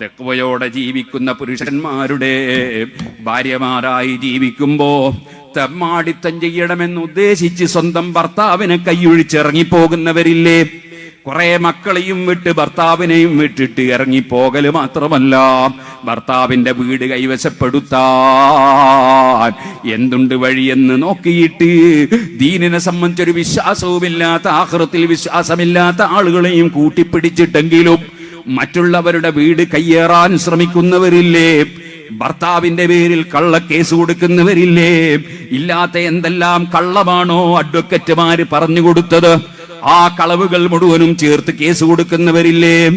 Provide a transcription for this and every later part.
തെക്കുവയോടെ ജീവിക്കുന്ന പുരുഷന്മാരുടെ ഭാര്യമാരായി ജീവിക്കുമ്പോ തെമ്മാടിത്തം ചെയ്യണമെന്ന് ഉദ്ദേശിച്ച് സ്വന്തം ഭർത്താവിനെ കൈയൊഴിച്ചിറങ്ങിപ്പോകുന്നവരില്ലേ? കുറെ മക്കളെയും വിട്ട് ഭർത്താവിനെയും വിട്ടിട്ട് ഇറങ്ങിപ്പോകൽ മാത്രമല്ല ഭർത്താവിന്റെ വീട് കൈവശപ്പെടുത്താൻ എന്തുണ്ട് വഴിയെന്ന് നോക്കിയിട്ട് ദീനിനെ സംബന്ധിച്ചൊരു വിശ്വാസവുമില്ലാത്ത ആഹൃത്തിൽ വിശ്വാസമില്ലാത്ത ആളുകളെയും കൂട്ടിപ്പിടിച്ചിട്ടെങ്കിലും മറ്റുള്ളവരുടെ വീട് കയ്യേറാൻ ശ്രമിക്കുന്നവരില്ലേ? ഭർത്താവിന്റെ പേരിൽ കള്ളക്കേസ് കൊടുക്കുന്നവരില്ലേ? ഇല്ലാത്ത എന്തെല്ലാം കള്ളമാണോ അഡ്വക്കറ്റുമാര് പറഞ്ഞു കൊടുത്തത്? ആ കളവുകൾ മുഴുവനും ചേർത്ത് കേസ് കൊടുക്കുന്നവരില്ലേ?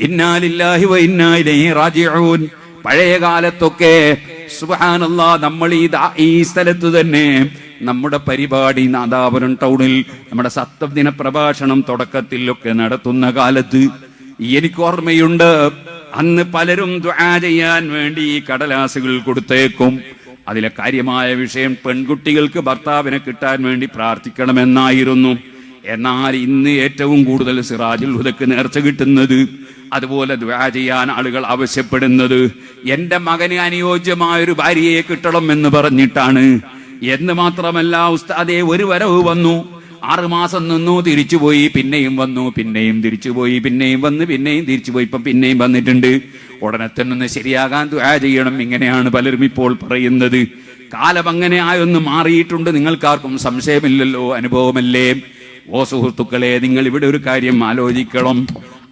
ഇന്നാലില്ലാഹി വ ഇലൈഹി റാജിഊൻ. പഴയ കാലത്തൊക്കെ സുബ്ഹാനല്ലാ നമ്മൾ ഈ ഈ സ്ഥലത്ത് തന്നെ നമ്മുടെ പരിപാടി നാദാപുരം ടൗണിൽ നമ്മുടെ സപ്തദിന പ്രഭാഷണം തുടക്കത്തിലൊക്കെ നടത്തുന്ന കാലത്ത് എനിക്ക് ഓർമ്മയുണ്ട് അന്ന് പലരും ദ്വാ ചെയ്യാൻ വേണ്ടി ഈ കടലാസുകൾ കൊടുത്തേക്കും. അതിലെ കാര്യമായ വിഷയം പെൺകുട്ടികൾക്ക് ഭർത്താവിനെ കിട്ടാൻ വേണ്ടി പ്രാർത്ഥിക്കണമെന്നായിരുന്നു. എന്നാൽ ഇന്ന് ഏറ്റവും കൂടുതൽ സിറാജുൽ ഹുദക്ക് നേർച്ച കിട്ടുന്നത് അതുപോലെ ദ്വാ ചെയ്യാൻ ആളുകൾ ആവശ്യപ്പെടുന്നത്. എന്റെ മകന് അനുയോജ്യമായ ഒരു ഭാര്യയെ കിട്ടണം എന്ന് പറഞ്ഞിട്ടാണ്. എന്ന് മാത്രമല്ല ഉസ്താദെ ഒരു വരവ് വന്നു. ആറുമാസം നിന്നു തിരിച്ചുപോയി പിന്നെയും വന്നു പിന്നെയും തിരിച്ചുപോയി പിന്നെയും വന്ന് പിന്നെയും തിരിച്ചുപോയി ഇപ്പം പിന്നെയും വന്നിട്ടുണ്ട്. ഉടനെ തന്നെ ഒന്ന് ശരിയാകാൻ ദുആ ചെയ്യണം ഇങ്ങനെയാണ് പലരും ഇപ്പോൾ പറയുന്നത്. കാലം അങ്ങനെ ആയൊന്ന് മാറിയിട്ടുണ്ട് നിങ്ങൾക്കാർക്കും സംശയമില്ലല്ലോ അനുഭവമല്ലേ? ഓ സുഹൃത്തുക്കളെ നിങ്ങൾ ഇവിടെ ഒരു കാര്യം ആലോചിക്കണം.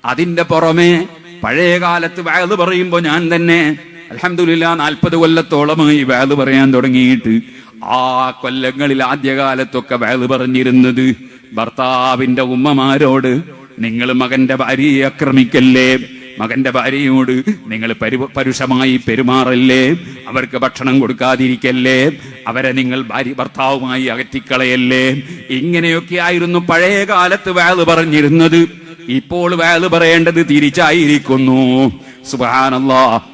അതിന്റെ പുറമെ പഴയ കാലത്ത് വയത് പറയുമ്പോൾ ഞാൻ തന്നെ അലഹമില്ല നാൽപ്പത് കൊല്ലത്തോളമായി വയത് പറയാൻ തുടങ്ങിയിട്ട്. ആ കൊല്ലങ്ങളിൽ ആദ്യകാലത്തൊക്കെ വയത് പറഞ്ഞിരുന്നത് ഭർത്താവിന്റെ ഉമ്മമാരോട് നിങ്ങൾ മകന്റെ ഭാര്യയെ ആക്രമിക്കല്ലേ? മകന്റെ ഭാര്യയോട് നിങ്ങൾ പരു പരുഷമായി പെരുമാറല്ലേ? അവർക്ക് ഭക്ഷണം കൊടുക്കാതിരിക്കല്ലേ? അവരെ നിങ്ങൾ ഭാര്യ ഭർത്താവുമായി അകറ്റിക്കളയല്ലേ? ഇങ്ങനെയൊക്കെ ആയിരുന്നു പഴയ കാലത്ത് വേൾ പറഞ്ഞിരുന്നത്. ഇപ്പോൾ വേൾ പറയേണ്ടത് തിരിച്ചായിരിക്കുന്നു.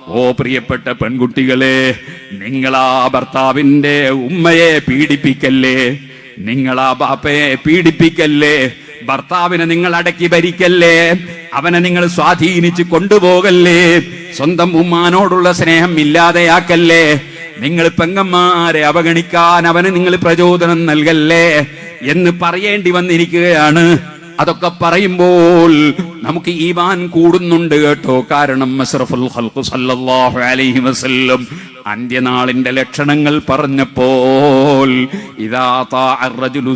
ഓ പ്രിയപ്പെട്ട പെൺകുട്ടികളെ നിങ്ങളാ ഭർത്താവിന്റെ ഉമ്മയെ പീഡിപ്പിക്കല്ലേ? നിങ്ങളാ ബാപ്പയെ പീഡിപ്പിക്കല്ലേ? ഭർത്താവിനെ നിങ്ങൾ അടക്കി ഭരിക്കല്ലേ? അവനെ നിങ്ങൾ സ്വാധീനിച്ച് കൊണ്ടുപോകല്ലേ? സ്വന്തം ഉമ്മാനോടുള്ള സ്നേഹം ഇല്ലാതെയാക്കല്ലേ? നിങ്ങൾ പെങ്ങന്മാരെ അവഗണിക്കാൻ അവന് നിങ്ങൾ പ്രചോദനം നൽകല്ലേ? എന്ന് പറയേണ്ടി വന്നിരിക്കുകയാണ്. അതൊക്കെ പറയുമ്പോൾ നമുക്ക് ഈമാൻ കൂടുന്നുണ്ട് കേട്ടോ. കാരണം സല്ലല്ലാഹു അലൈഹി വസല്ലം അന്ത്യനാളിന്റെ ലക്ഷണങ്ങൾ പറഞ്ഞപ്പോൾ അതേവ റജുലു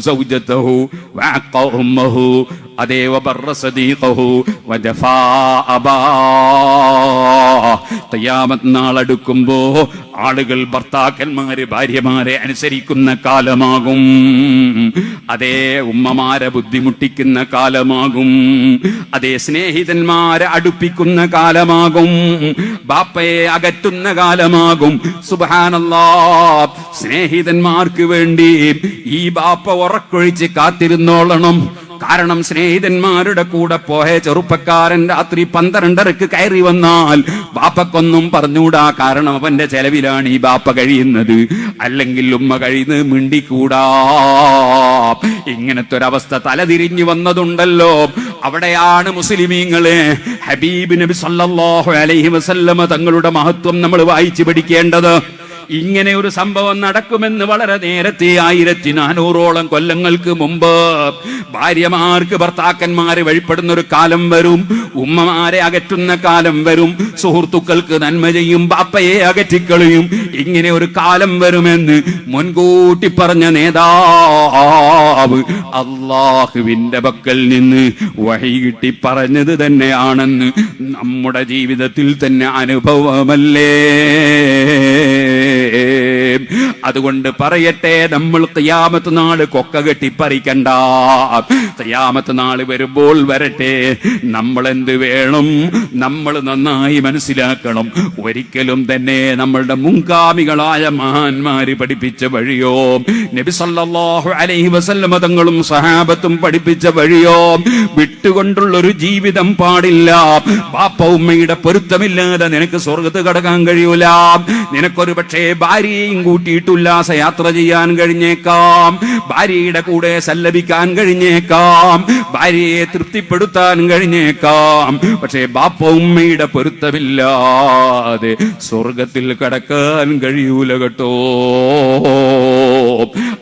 ഉമ്മഹു സദീഖഹു വജഫാ അബാ. ഖിയാമത്ത് നാളെടുക്കുമ്പോ ആളുകൾ ഭർത്താക്കന്മാരെ ഭാര്യമാരെ അനുസരിക്കുന്ന കാലമാകും. അതേ ഉമ്മമാരെ ബുദ്ധിമുട്ടിക്കുന്ന കാലമാകും. അതേ സ്നേഹിതന്മാരെ അടുപ്പിക്കുന്ന കാലമാകും. ബാപ്പയെ അകറ്റുന്ന കാലമാകും. സുബാനല്ലാ സ്നേഹിതന്മാർക്ക് വേണ്ടി ഈ ബാപ്പ ഉറക്കൊഴിച്ച് കാത്തിരുന്നോളണം. കാരണം സ്നേഹിതന്മാരുടെ കൂടെ പോയ ചെറുപ്പക്കാരൻ രാത്രി പന്ത്രണ്ടരക്ക് കയറി വന്നാൽ ബാപ്പക്കൊന്നും പറഞ്ഞൂടാ കാരണം അവന്റെ ചെലവിലാണ് ഈ ബാപ്പ കഴിയുന്നത്. അല്ലെങ്കിൽ ഉമ്മ കഴിയുന്നത് മിണ്ടിക്കൂടാ. ഇങ്ങനത്തെ ഒരവസ്ഥ തലതിരിഞ്ഞു വന്നതുണ്ടല്ലോ. അവിടെയാണ് മുസ്ലിമീങ്ങളെ ഹബീബ് നബി സല്ലല്ലാഹു അലൈഹി വസല്ലമ തങ്ങളുടെ മഹത്വം നമ്മൾ വായിച്ചു പഠിക്കേണ്ടത്. ഇങ്ങനെ ഒരു സംഭവം നടക്കുമെന്ന് വളരെ നേരത്തെ ആയിരത്തി നാനൂറോളം കൊല്ലങ്ങൾക്ക് മുമ്പ് ഭാര്യമാർക്ക് ഭർത്താക്കന്മാരെ വഴിപ്പെടുന്ന ഒരു കാലം വരും ഉമ്മമാരെ അകറ്റുന്ന കാലം വരും സുഹൃത്തുക്കൾക്ക് നന്മ ചെയ്യും പാപ്പയെ അകറ്റിക്കളയും ഇങ്ങനെ ഒരു കാലം വരുമെന്ന് മുൻകൂട്ടി പറഞ്ഞ നേതാവ് അള്ളാഹുവിന്റെ പക്കൽ നിന്ന് വഴി കിട്ടി പറഞ്ഞത് തന്നെയാണെന്ന് നമ്മുടെ ജീവിതത്തിൽ തന്നെ അനുഭവമല്ലേ? അതുകൊണ്ട് പറയട്ടെ നമ്മൾ തയ്യാമത്ത് നാൾ കൊക്ക കെട്ടിപ്പറിക്കണ്ട. തയ്യാമത്ത് നാൾ വരുമ്പോൾ വരട്ടെ. നമ്മൾ എന്ത് വേണം? നമ്മൾ നന്നായി മനസ്സിലാക്കണം. ഒരിക്കലും തന്നെ നമ്മളുടെ മുൻഗാമികളായ മഹാന്മാര് പഠിപ്പിച്ച വഴിയോ നബി സല്ലല്ലാഹു അലൈഹി വസല്ലമ തങ്ങളും സഹാബത്തും പഠിപ്പിച്ച വഴിയോ വിട്ടുകൊണ്ടുള്ള ഒരു ജീവിതം പാടില്ല. ബാപ്പ ഉമ്മയുടെ പൊരുത്തമില്ലാതെ നിനക്ക് സ്വർഗത്ത് കടക്കാൻ കഴിയൂല. നിനക്കൊരു പക്ഷേ ഭാര്യയെയും കൂട്ടിയിട്ട് ഉല്ലാസ യാത്ര ചെയ്യാൻ കഴിഞ്ഞേക്കാം. ഭാര്യയുടെ കൂടെ സല്ലപിക്കാൻ കഴിഞ്ഞേക്കാം. ഭാര്യയെ തൃപ്തിപ്പെടുത്താൻ കഴിഞ്ഞേക്കാം. പക്ഷേ ബാപ്പ ഉമ്മയുടെ പൊരുത്തമില്ലാതെ സ്വർഗത്തിൽ കടക്കാൻ കഴിയൂല കേട്ടോ.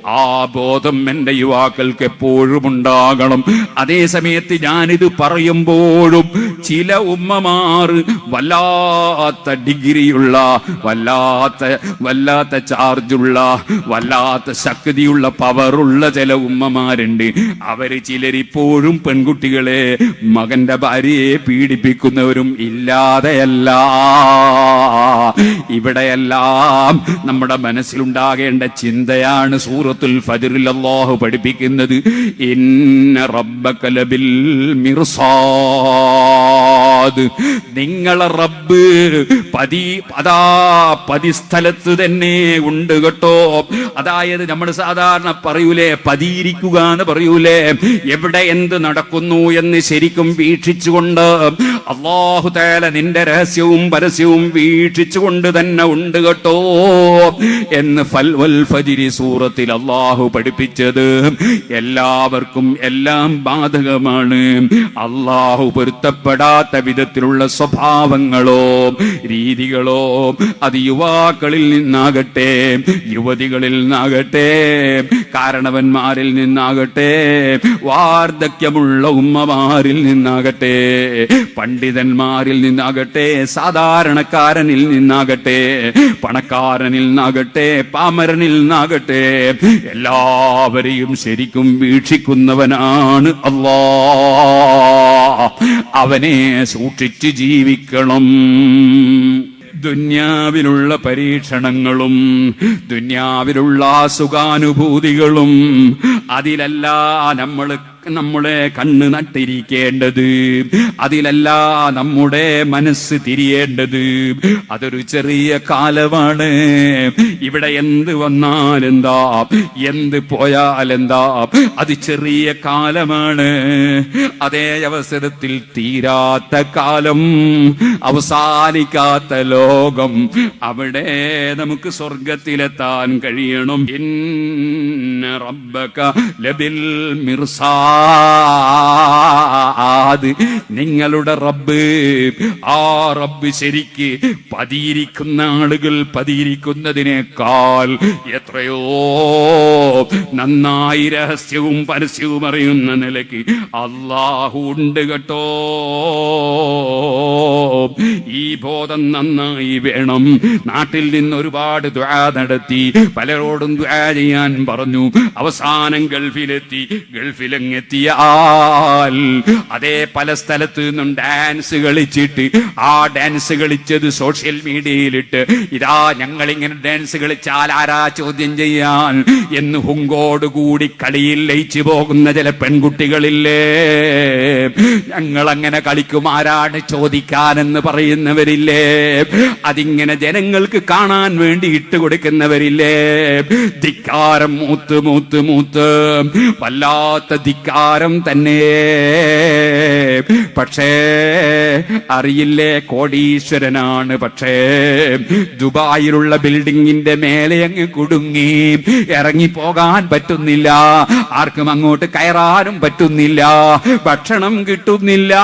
ആ ബോധം എന്റെ യുവാക്കൾക്ക് എപ്പോഴും ഉണ്ടാകണം. അതേ സമയത്ത് ഞാനിത് പറയുമ്പോഴും ചില ഉമ്മമാർ വല്ലാത്ത ഡിഗ്രിയുള്ള വല്ലാത്ത വല്ലാത്ത ചാർജുള്ള വല്ലാത്ത ശക്തിയുള്ള പവറുള്ള ചില ഉമ്മമാരുണ്ട്. അവർ ചിലരിപ്പോഴും പെൺകുട്ടികളെ മകന്റെ ഭാര്യയെ പീഡിപ്പിക്കുന്നവരും ഇല്ലാതെയല്ല. ഇവിടെയെല്ലാം നമ്മുടെ മനസ്സിലുണ്ടാകേണ്ട ചിന്തയാണ് സൂറത്തുൽ ഫതിറിൽ അല്ലാഹു പഠിപ്പിക്കുന്നത്. ഇന്ന റബ്ബക്കലബിൽ ലബിൽ മിർസാദ് നിങ്ങളെ റബ്ബ് പതി അതാ പതി സ്ഥലത്ത് തന്നെ ഉണ്ട് കേട്ടോ. അതായത് നമ്മൾ സാധാരണ പറയൂലേ പതിയിരിക്കുക എന്ന് പറയൂലേ എവിടെ എന്ത് നടക്കുന്നു എന്ന് ശരിക്കും വീക്ഷിച്ചുകൊണ്ട് അള്ളാഹു തേല നിന്റെ രഹസ്യവും പരസ്യവും വീക്ഷിച്ചുകൊണ്ട് തന്നെ ഉണ്ട് കേട്ടോ എന്ന് ഫൽവൽ ഫജിരി സൂറത്തിൽ അള്ളാഹു പഠിപ്പിച്ചത്. എല്ലാവർക്കും എല്ലാം ബാധകമാണ്. അള്ളാഹു പൊരുത്തപ്പെടാത്ത വിധത്തിലുള്ള സ്വഭാവങ്ങളോ രീതികളോ അത് യുവാക്കളിൽ നിന്നാകട്ടെ യുവതികളിൽ നിന്നാകട്ടെ കാരണവന്മാരിൽ നിന്നാകട്ടെ വാർദ്ധക്യമുള്ള ഉമ്മമാരിൽ നിന്നാകട്ടെ പണ്ഡിതന്മാരിൽ നിന്നാകട്ടെ സാധാരണക്കാരനിൽ നിന്നാകട്ടെ പണക്കാരനിൽ നിന്നാകട്ടെ പാമരനിൽ നിന്നാകട്ടെ എല്ലാവരെയും ശരിക്കും വീക്ഷിക്കുന്നവനാണ് അല്ലാ അവനെ സൂക്ഷിച്ച് ജീവിക്കണം. ദുന്യാവിലുള്ള പരീക്ഷണങ്ങളും ദുന്യാവിലുള്ള സുഖാനുഭൂതികളും അതിലല്ല നമ്മൾ നമ്മളെ കണ്ണ് നട്ടിരിക്കേണ്ടത്. അതിലല്ല നമ്മുടെ മനസ്സ് തിരിയേണ്ടത്. അതൊരു ചെറിയ കാലമാണ്. ഇവിടെ എന്ത് വന്നാൽ എന്താ എന്ത് പോയാൽ എന്താ അത് ചെറിയ കാലമാണ്. അതേ അവസരത്തിൽ തീരാത്ത കാലം അവസാനിക്കാത്ത ലോകം. അവിടെ നമുക്ക് സ്വർഗത്തിലെത്താൻ കഴിയണം. ഇന്ന റബ്ബക ലബിൽ മിർസാദ് നിങ്ങളുടെ റബ്ബ്. ആ റബ്ബ് ശരിക്ക് പതിയിരിക്കുന്ന ആളുകൾ പതിയിരിക്കുന്നതിനേക്കാൾ എത്രയോ നന്നായി രഹസ്യവും പരസ്യവും അറിയുന്ന നിലയ്ക്ക് അള്ളാഹു ഉണ്ട് കേട്ടോ. ഈ ബോധം നന്നായി വേണം. നാട്ടിൽ നിന്ന് ഒരുപാട് ദ്വാ നടത്തി. പലരോടും ദ്വാ ചെയ്യാൻ പറഞ്ഞു. അവസാനം ഗൾഫിലെത്തി. ഗൾഫിലെങ്ങെത്തിയാൽ അതേ പല സ്ഥലത്ത് നിന്നും ഡാൻസ് കളിച്ചിട്ട് ആ ഡാൻസ് കളിച്ചത് സോഷ്യൽ മീഡിയയിലിട്ട്. ഇതാ ഞങ്ങൾ ഇങ്ങനെ ഡാൻസ് കളിച്ചാൽ ആരാ ചോദ്യം ചെയ്യാൻ? എന്ന് ഹുങ്കോടുകൂടി കളിയിൽ ലയിച്ചു പോകുന്ന ചില പെൺകുട്ടികളില്ലേ? ഞങ്ങൾ അങ്ങനെ കളിക്കും. ആരാണ് ചോദിക്കാനെന്ന് പറയുന്നവരില്ലേ അതിങ്ങനെ ജനങ്ങൾക്ക് കാണാൻ വേണ്ടി ഇട്ട് കൊടുക്കുന്നവരില്ലേ? ധിക്കാരം മൂത്ത് മൂത്ത് മൂത്ത് വല്ലാത്ത ധിക്കാരം തന്നെ. പക്ഷേ അറിയില്ലേ കോടീശ്വരനാണ്. പക്ഷേ ദുബായിലുള്ള ബിൽഡിങ്ങിന്റെ മേലെ അങ്ങ് കുടുങ്ങി. ഇറങ്ങി പോകാൻ പറ്റുന്നില്ല. ആർക്കും അങ്ങോട്ട് കയറാനും പറ്റുന്നില്ല. ഭക്ഷണം കിട്ടുന്നില്ല.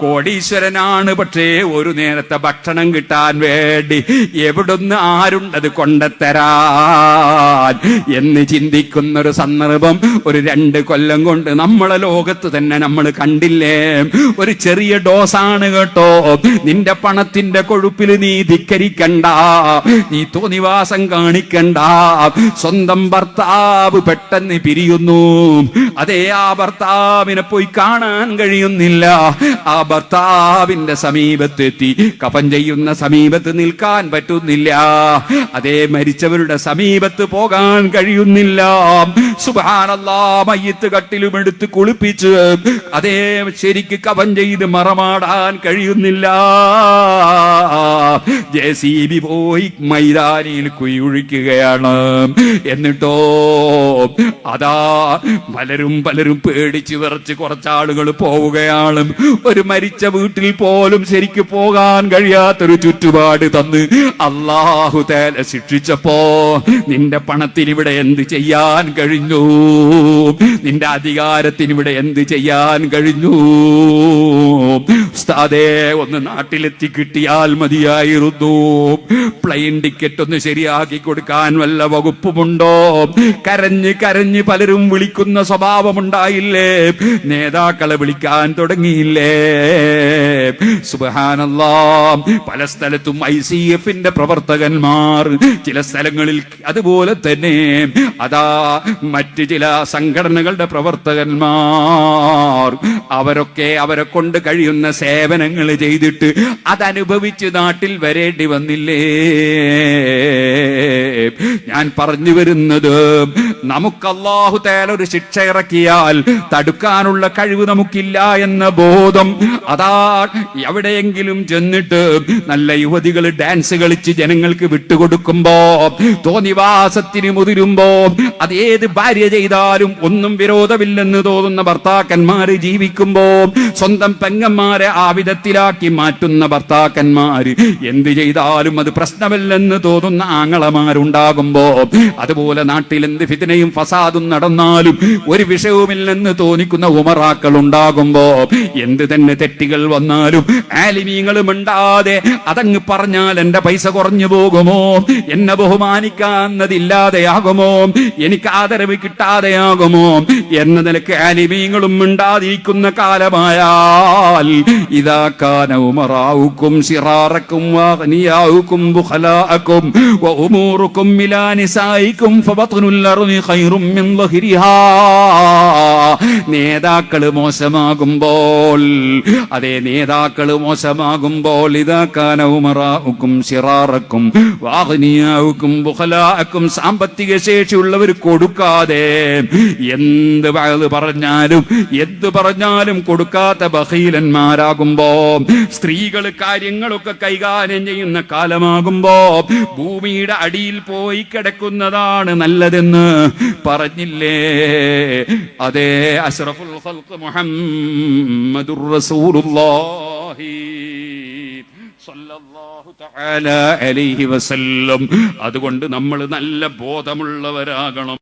കോടീശ്വരനാണ്. പക്ഷേ ഒരു നേരത്തെ ഭക്ഷണം കിട്ടാൻ വേണ്ടി എവിടുന്ന് ആരുണ്ടത് കൊണ്ടെത്തരാൻ എന്ന് ചിന്തിക്കുന്ന ഒരു സന്ദർഭം ഒരു രണ്ട് കൊല്ലം കൊണ്ട് നമ്മളെ ലോകത്ത് തന്നെ നമ്മൾ കണ്ടില്ലേ? ഒരു ചെറിയ ഡോസാണ് കേട്ടോ. നിന്റെ പണത്തിന്റെ കൊഴുപ്പിൽ നീ ധിക്കരിക്കണ്ട. നീ തോന്നിവാസം കാണിക്കണ്ട. സ്വന്തം ഭർത്താവ് പെട്ടെന്ന് പിരിയുന്നു. അതേ ആ ഭർത്താവിനെ പോയി കാണാൻ കഴിയുന്നില്ല. ആ ഭർത്താവിന്റെ സമീപത്തെത്തി. കഫൻ ചെയ്യുന്ന സമീപത്ത് നിൽക്കാൻ പറ്റുന്നില്ല. അതേ മരിച്ചവരുടെ സമീപത്ത് പോകാൻ കഴിയുന്നില്ല. സുബാനല്ലാ മയ്യത്ത് കട്ടിലും എടുത്ത് കുളിപ്പിച്ച് അതേ ശരിക്ക് കവൻ ചെയ്ത് മറമാടാൻ കഴിയുന്നില്ല. ജെ സി ബി പോയി മൈതാനിയിൽ കുയൊഴിക്കുകയാണ് എന്നിട്ടോ അതാ പലരും പലരും പേടിച്ച് വിറച്ച് കുറച്ചാളുകൾ പോവുകയാണ് ഒരു മരിച്ച വീട്ടിൽ പോലും ശരിക്ക് പോകാൻ കഴിയാത്തൊരു ചുറ്റുപാട് തന്ന് അള്ളാഹു തേല ശിക്ഷിച്ചപ്പോ നിന്റെ പണത്തിന് ഇവിടെ എന്ത് ചെയ്യാൻ കഴിഞ്ഞു? നിന്റെ അധികാരത്തിന് ഇവിടെ എന്ത് ചെയ്യാൻ കഴിഞ്ഞു? ഉസ്താദേ ഒന്ന് നാട്ടിലെത്തി കിട്ടിയാൽ മതിയായിരുന്നു. പ്ലെയിൻ ടിക്കറ്റ് ഒന്ന് ശരിയാക്കി കൊടുക്കാൻ വല്ല വകുപ്പുമുണ്ടോ? കരഞ്ഞ് കരഞ്ഞ് പലരും വിളിക്കുന്ന സ്വഭാവമുണ്ടായില്ലേ? നേതാക്കളെ വിളിക്കാൻ തുടങ്ങിയില്ലേ? സുബഹാനല്ലാ. പല സ്ഥലത്തും ഐ സി എഫിന്റെ പ്രവർത്തകന്മാർ ചില സ്ഥലങ്ങളിൽ അതുപോലെ തന്നെ. അതാ മറ്റ് ചില സംഘടനകളുടെ പ്രവർത്തകന്മാർ. അവരൊക്കെ അവരെ കൊണ്ട് കഴിയുന്ന സേവനങ്ങൾ ചെയ്തിട്ട് അതനുഭവിച്ച് നാട്ടിൽ വരേണ്ടി വന്നില്ലേ? ഞാൻ പറഞ്ഞു വരുന്നത് നമുക്ക് അള്ളാഹു തേല ഒരു ശിക്ഷ ഇറക്കിയാൽ തടുക്കാനുള്ള കഴിവ് നമുക്കില്ല എന്ന ബോധം അതാ എവിടെയെങ്കിലും ചെന്നിട്ട് നല്ല യുവതികൾ ഡാൻസ് കളിച്ച് ജനങ്ങൾക്ക് വിട്ടുകൊടുക്കുമ്പോ തോന്നിവാസത്തിന് മുതിരുമ്പോ അത് ഏത് ഭാര്യ ചെയ്താലും ഒന്നും വിരോധമില്ലെന്ന് തോന്നുന്ന ഭർത്താക്കന്മാര് ജീവിക്കുമ്പോ സ്വന്തം പെങ്ങന്മാരെ ആ വിധത്തിലാക്കി മാറ്റുന്ന ഭർത്താക്കന്മാര്. എന്ത് ചെയ്താലും അത് പ്രശ്നമല്ലെന്ന് തോന്നുന്ന ആങ്ങളമാരുണ്ടാകുമ്പോ അതുപോലെ നാട്ടിൽ എന്ത് ഫിതിനയും ഫസാദും നടന്നാലും ഒരു വിഷയവുമില്ലെന്ന് തോന്നിക്കുന്ന ഉമറാക്കൾ ഉണ്ടാകുമ്പോ എന്ത് തന്നെ തെറ്റുകൾ വന്നാലും ആലിമീങ്ങളും ഉണ്ടാതെ അതങ്ങ് പറഞ്ഞാൽ എന്റെ പൈസ കുറഞ്ഞു പോകുമോ? എന്നെ ബഹുമാനിക്കാന്നതില്ലാതെയാകുമോ എനിക്ക് ആദരവ് കിട്ടാതെയാകുമോ എന്ന നിലയ്ക്ക് ആലിമീങ്ങളും മിണ്ടാതിരിക്കുന്ന കാലമായാൽ ഫബത്നുൽ മിൻ ളഹിരിഹാ നേതാക്കൾ മോശമാകുമ്പോൾ അതേ നേതാക്കൾ മോശമാകുമ്പോൾ കാനവുമറാവുക്കും സിറാറക്കും വാഗ്നിയാവുക്കും ബുഖലാഅക്കും സാമ്പത്തിക ശേഷിയുള്ളവർ കൊടുക്കാതെ എന്ത് പറഞ്ഞാലും എന്ത് പറഞ്ഞാലും കൊടുക്കാത്ത ബഹീലന്മാരാകുമ്പോ സ്ത്രീകൾ കാര്യങ്ങളൊക്കെ കൈകാര്യം ചെയ്യുന്ന കാലമാകുമ്പോ ഭൂമിയുടെ അടിയിൽ പോയി കിടക്കുന്നതാണ് നല്ലതെന്ന് പറഞ്ഞില്ലേ? അതേ അഷ്റഫുൽ റസൂലുള്ളാഹി അലൈഹി വസല്ലം. അതുകൊണ്ട് നമ്മൾ നല്ല ബോധമുള്ളവരാകണം.